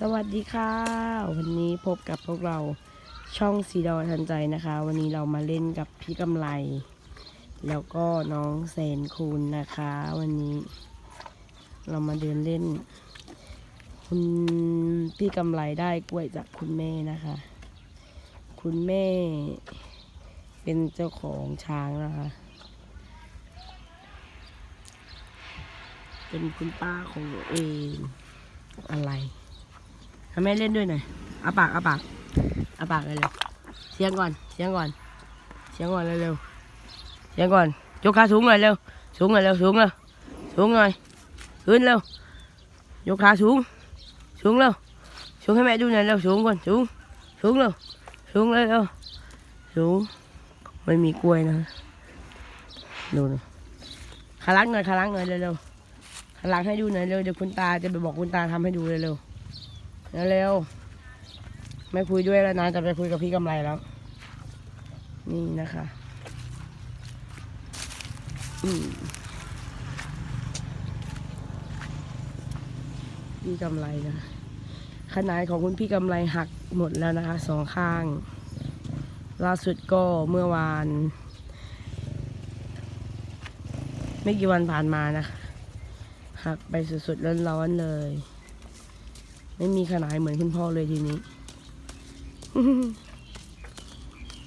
สวัสดีค่ะ วันนี้พบกับพวกเราช่องสีดอทันใจนะคะ วันนี้เรามาเล่นกับพี่กำไรแล้วก็น้องแสนคูณนะคะ วันนี้เรามาเดินเล่น คุณพี่กำไรได้กล้วยจากคุณแม่นะคะ คุณแม่เป็นเจ้าของช้างนะคะ เป็นคุณป้าของเองอะไร ทำแม่เล่นด้วยหน่อยอาปากอาปากอาปากเลยเร็วเสียงก่อน เสียงก่อน เสียงก่อนเร็วๆเสียงก่อนยกขาสูงหน่อยเร็ว สูงหน่อยเร็ว สูงเร็ว สูงหน่อย ขึ้นเร็ว ยกขาสูง สูงเร็ว สูงให้แม่ดูหน่อยเร็ว สูงก่อน สูง สูงเร็ว สูงเลยเร็ว สูง ไม่มีกล้วยนะ ดูนะขาลักหน่อยขาลักหน่อยเร็วๆขาลักให้ดูหน่อยเร็ว เดี๋ยวคุณตาจะไปบอกคุณตาทำให้ดูเร็วๆ เร็วๆไม่คุยด้วยแล้วนะจะไปคุยกับพี่กำไรแล้ว นี่นะคะพี่กำไรนะขนาดของคุณพี่กำไรหักหมดแล้วนะคะสองข้าง ล่าสุดก็เมื่อวาน ไม่กี่วันผ่านมานะคะหักไปสุดๆร้อนๆเลย ไม่มีขนาดเหมือนคุณพ่อเลยทีนี้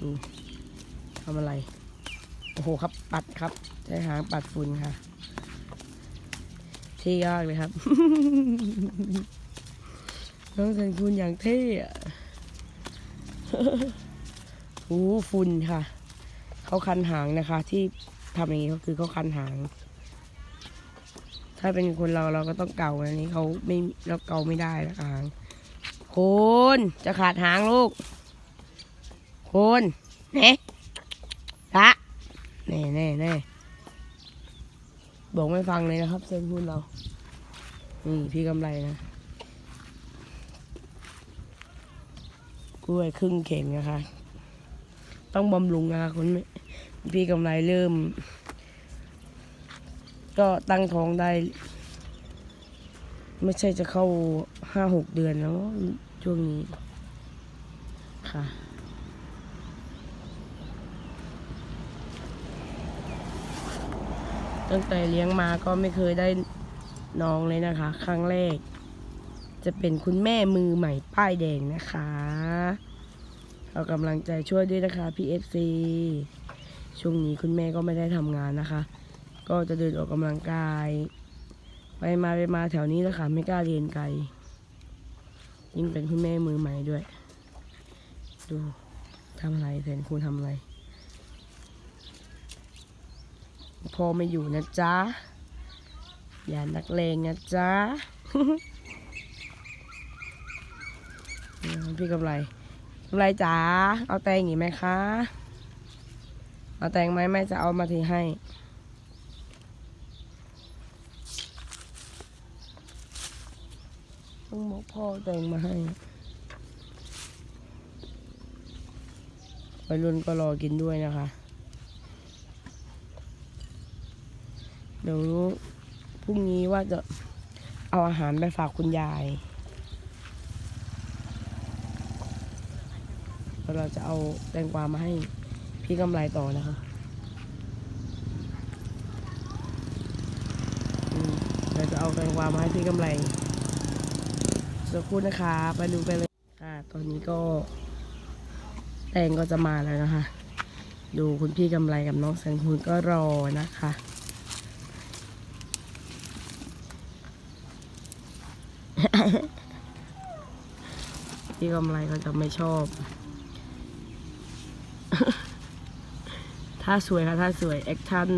ดูทำอะไร โอ้โหครับ ปัดครับ ใช้หางปัดฝุ่นค่ะ เท่ยากเลยครับ น้องเซนคุณอย่างเท่อะโอ้ฝุ่นค่ะ เขาคันหางนะคะ ที่ทำอย่างนี้ก็คือเขาคันหาง ถ้าเป็นคนเราเราก็ต้องเก่าอันนี้เขาไม่เราเก่าไม่ได้นะหางโคนจะขาดหางลูก โคนเน่ละแน่แน่แน่บอกไม่ฟังเลยนะครับเซนพูดเรา นี่พี่กำไรนะ กล้วยครึ่งเข่งนะคะ ต้องบำรุงนะคะคุณพี่กำไรเริ่ม ก็ตั้งท้องได้ ไม่ใช่จะเข้าห้าหกเดือนแล้วช่วงนี้ค่ะ ตั้งแต่เลี้ยงมาก็ไม่เคยได้น้องเลยนะคะ ครั้งแรก จะเป็นคุณแม่มือใหม่ป้ายแดงนะคะเอากำลังใจช่วยด้วยนะคะ PFC ช่วงนี้คุณแม่ก็ไม่ได้ทำงานนะคะ ก็จะเดินออกกำลังกาย ไปมาไปมาแถวนี้แหละค่ะไม่กล้าเรียนไกลยิ่งเป็นคุณแม่มือใหม่ด้วย ดูทำอะไรแทนครูทำอะไรพ่อไม่อยู่นะจ๊ะ อย่านักเลงนะจ๊ะพี่กำไรกำไรจ๋าเอาแตงอีกไหมคะ เอาแตงไหมแม่จะเอามาทีให้ ต้องบอกพ่อเอาแตงมาให้วัยรุ่นก็รอกินด้วยนะคะ เดี๋ยวพรุ่งนี้ว่าจะเอาอาหารไปฝากคุณยายแล้วเราจะเอาแตงกวามาให้พี่กำไรต่อนะคะเราจะเอาแตงกวามาให้พี่กำไร สักครู่นะคะไปดูไปเลยค่ะ ตอนนี้ก็แตงก็จะมาแล้วนะคะ ดูคุณพี่กำไรกับน้องแสงคุณก็รอนะคะพี่กำไรก็จะไม่ชอบ ถ้าสวยค่ะถ้าสวยแอคชั่น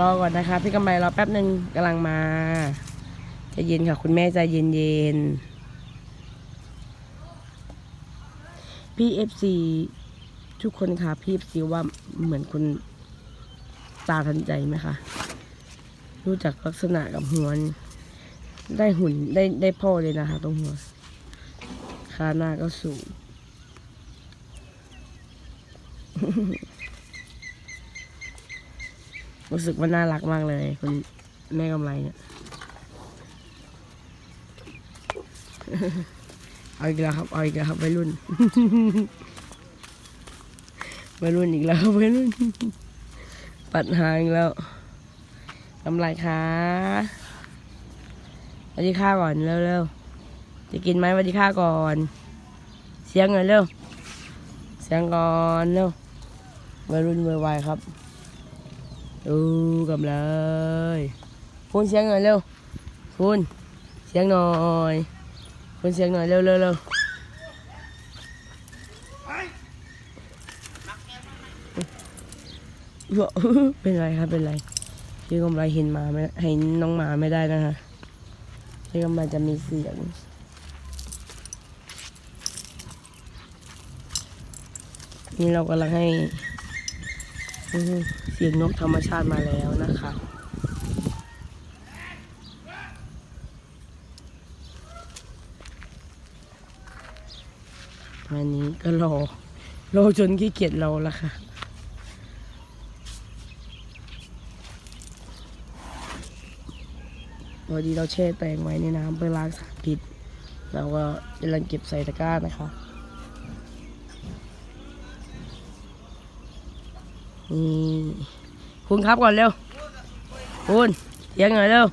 รอก่อนนะคะ พี่กำไรรอแป๊บหนึ่งกำลังมา จะเย็นค่ะ คุณแม่ใจเย็นเย็นๆพี่เอฟซีทุกคนค่ะ พี่เอฟซีว่าเหมือนคุณตาทันใจไหมคะรู้จักลักษณะกับหัวได้หุ่นได้ได้พ่อเลยนะคะ ตรงหัวขาหน้าก็สูงรู้สึกว่าน่ารักมากเลย คุณแม่กำไรเนี่ย เอาอีกแล้วครับเอาอีกแล้วครับวัยรุ่นวัยรุ่นอีกแล้วครับวัยรุ่น ปัดหางอีกแล้วทำไรคะสวัสดีค่าก่อนเร็วๆจะกินไหมสวัสดีค่าก่อน เสียงหน่อยเร็วเสียงก่อนเร็ววัยรุ่นวัยวัยครับดูกับเลยพูนเสียงหน่อยเร็วพูนเสียงหน่อย พูนเสียงหน่อยเร็วเร็วเร็วเป็นไรครับเป็นไรพี่กำไรเห็นหมาไม่เห็นน้องหมาไม่ได้นะคะพี่กำไรจะมีเสียงนี่เรากำลังให้เสียงนกธรรมชาติมาแล้วนะคะ วันนี้ก็รอ รอจนขี้เกียจราละค่ะ พอดีเราแช่แตงไว้ในน้ำเพื่อล้างสารพิษ เราก็กำลังเก็บใส่ตะกร้านะคะ นี่คุณครับก่อนเร็ว คุณเสียงหน่อยเร็ว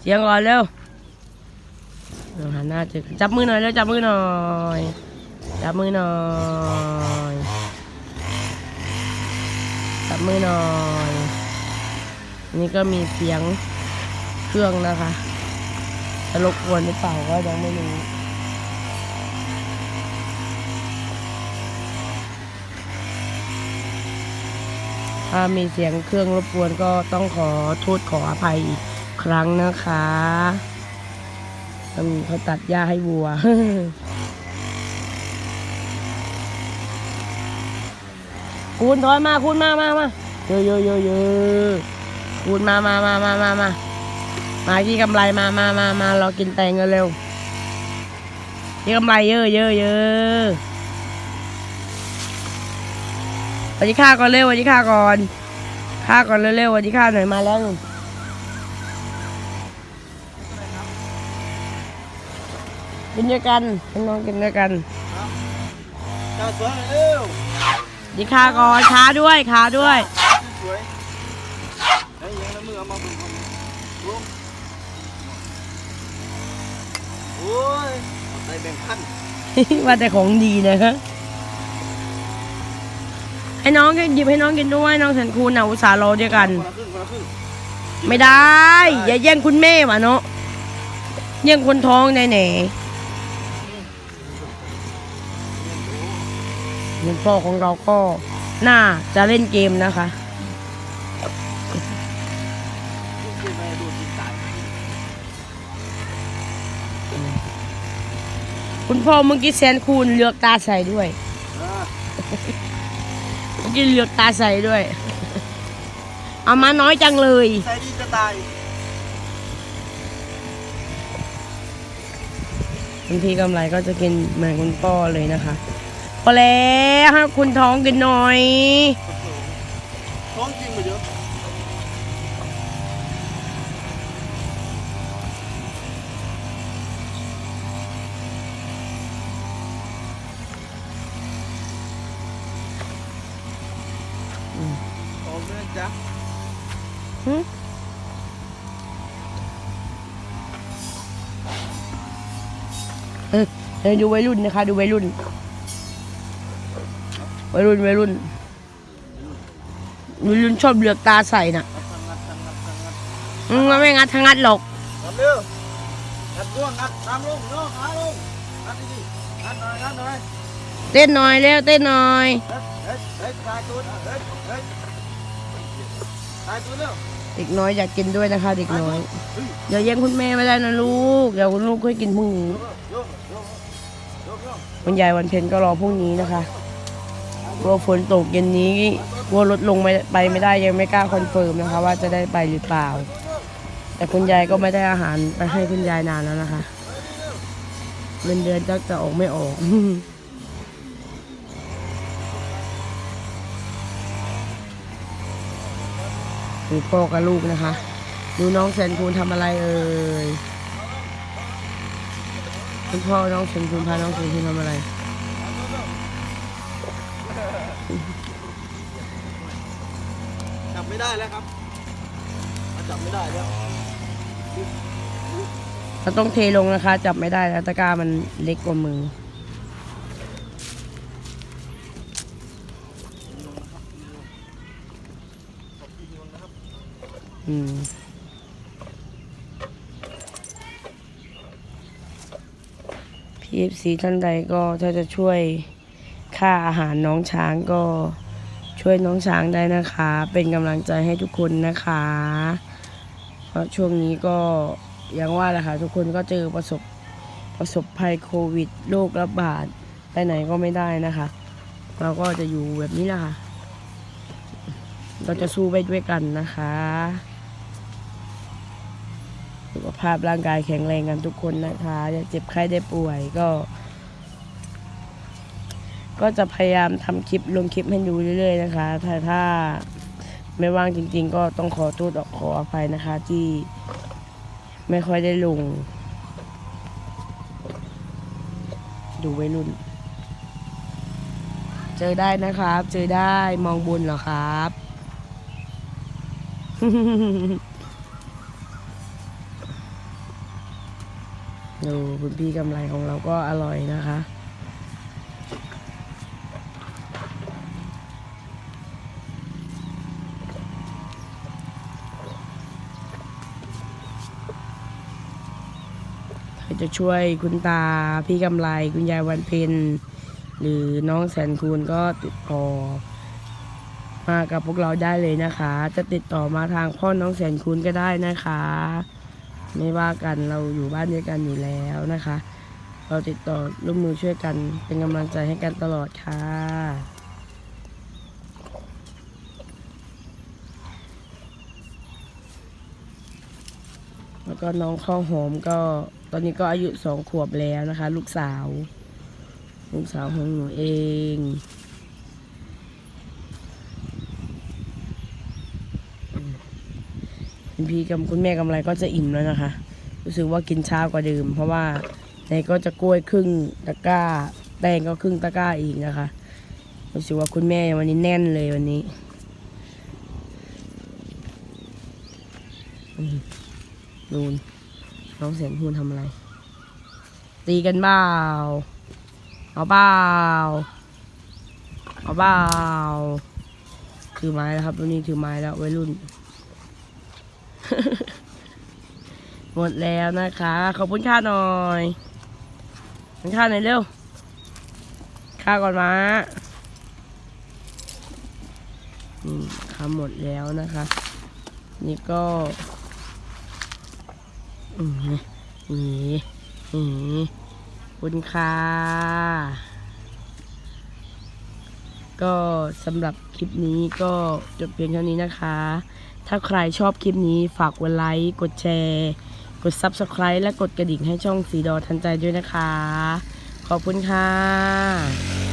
เสียงก่อนเร็วเราหันหน้าเจอกันจับมือหน่อยเร็วจับมือหน่อย จับมือหน่อยจับมือหน่อย นี่ก็มีเสียงเครื่องนะคะจะรบกวนหรือเปล่าก็ยังไม่รู้ถ้ามีเสียงเครื่องรบกวนก็ต้องขอโทษขออภัยอีกครั้งนะคะต้องเขาตัดหญ้าให้วัว คุณถอยมาคุณมามามาเยอะเยอะเยอะเยอะคุณมามามามามามามาที่กำไรมามามามาเรากินแตงกันเร็วที่กำไรเยอะเยอะเยอะวัสดีค่าก่อนเร็ววัสดีค่าก่อนค่าก่อนเร็วๆวัสดีค่าหน่อยมาแล้วนุ่นกินด้วยกันน้องกินด้วยกันจ้าสวยเร็ว ดีค่าก่อนขาด้วยขาด้วยสวยไอ้ยังแล้วมือเอามาบุกบุกโอ้ยเอาใจแบ่งพันว่าแต่ของดีนะฮะให้น้องก็หยิบให้น้องกินด้วยน้องสันคูณนะอุตส่าห์รอด้วยกัน คนละครึ่งคนละครึ่งไม่ได้ อย่าแย่งคุณแม่วะเนาะแย่งคนท้องแน่แน่เงินพ่อของเราก็น่าจะเล่นเกมนะคะขึ้นไปดูจิตใจคุณพ่อเมื่อกี้แซนคูณเลือกตาใส่ด้วยเออเมื่อกี้เลือกตาใส่ด้วย เอามาน้อยจังเลย ใส่ดีจะตายคุณพี่กำไรก็จะกินเหมือนคุณพ่อเลยนะคะ พอแล้วให้คุณท้องกินหน่อย ท้องจริงมาเยอะออกเลยจ้ะเออเออดูวัยรุ่นนะคะ ดูวัยรุ่น วัยรุ่นวัยรุ่นวัยรุ่นชอบเลือกตาใส่น่ะงัดงัดงัดงัดงัดอืมมันไม่งัดทั้งงัดหรอกงัดเร็วงัดร่วงงัดตามลงน้องขาลงงัดดีๆงัดหน่อยงัดหน่อยเต้นหน่อยเร็วเต้นหน่อยเฮ้ยเฮ้ยเฮ้ยตายตัวเฮ้ยเฮ้ยตายตัวเร็วเด็กน้อยอยากกินด้วยนะคะเด็กน้อยเฮ้ยอย่าแย่งคุณแม่ไม่ได้นะลูกเดี๋ยวคุณลูกค่อยกินพรุ่งนี้โยกโยกโยกโยกคุณยายวันเพ็ญก็รอพรุ่งนี้นะคะ กลัวฝนตกเย็นนี้กลัวรถลงไม่ไปไม่ได้ยังไม่กล้าคอนเฟิร์มนะคะ ว่าจะได้ไปหรือเปล่า แต่คุณยายก็ไม่ได้อาหารไปให้คุณยายนานแล้วนะคะเงินเดือนจะจะออกไม่ออกดูพ่อกับลูกนะคะ ดูน้องแสนคูณทำอะไรเอ่ยคุณพ่อน้องเซนคุณพาน้องเซนคุณทำอะไร จับ ไม่ได้แล้วครับมันจับไม่ได้แล้วเราต้องเทลงนะคะ จับไม่ได้แล้วตะกร้ามันเล็กกว่ามือ อืม PFC ท่านใดก็ถ้าจะช่วยค่าอาหารน้องช้างก็ ช่วยน้องช้างได้นะคะ เป็นกำลังใจให้ทุกคนนะคะ เพราะช่วงนี้ก็อย่างว่าแหละค่ะทุกคนก็เจอประสบประสบภัยโควิดโรคระบาดไปไหนก็ไม่ได้นะคะ เราก็จะอยู่แบบนี้แหละค่ะ เราจะสู้ไปด้วยกันนะคะสุขภาพร่างกายแข็งแรงกันทุกคนนะคะอย่าเจ็บไข้ได้ป่วยก็ ก็จะพยายามทำคลิปลงคลิปให้ดูเรื่อย ๆ นะคะถ้าถ้าไม่ว่างจริง ๆ ก็ต้องขอโทษขออภัยนะคะ ที่ไม่ค่อยได้ลง ดูไว้รุ่น เจอได้นะครับ เจอได้มองบนเหรอครับ ดูคุณพี่กำไรของเราก็อร่อยนะคะ จะช่วยคุณตาพี่กำไรคุณยายวันเพ็ญหรือน้องแสนคูณก็ติดต่อมากับพวกเราได้เลยนะคะ จะติดต่อมาทางพ่อน้องแสนคูณก็ได้นะคะ ไม่ว่ากันเราอยู่บ้านเดียวกันอยู่แล้วนะคะ เราติดต่อร่วมมือช่วยกันเป็นกำลังใจให้กันตลอดค่ะ แล้วก็น้องข้าวหอมก็ตอนนี้ก็อายุสองขวบแล้วนะคะ ลูกสาว ลูกสาวของหนูเองคุณพี่กับคุณแม่กำไรก็จะอิ่มแล้วนะคะ รู้สึกว่ากินช้ากว่าเดิม เพราะว่าในก็จะกล้วยครึ่งตะกร้า แตงก็ครึ่งตะกร้าอีกนะคะ รู้สึกว่าคุณแม่วันนี้แน่นเลยวันนี้อืม นูนน้องเสียงฮูนทำอะไร ตีกันเปล่าเอาเปล่าเอาเปล่าถือไม้แล้วครับวันนี้ถือไม้แล้ววัยรุ่น หมดแล้วนะคะ ขอบคุณค่าหน่อยขอบคุณค่าหน่อยเร็วค่าก่อนมานี่ค่าหมดแล้วนะคะ นี่ก็ อืมนี่นี่นี่ขอบคุณค่ะ ก็สำหรับคลิปนี้ก็จบเพียงเท่านี้นะคะ ถ้าใครชอบคลิปนี้ฝากกดไลค์ กดแชร์ กด Subscribe และกดกระดิ่งให้ช่องสีดอทันใจด้วยนะคะ ขอบคุณค่ะ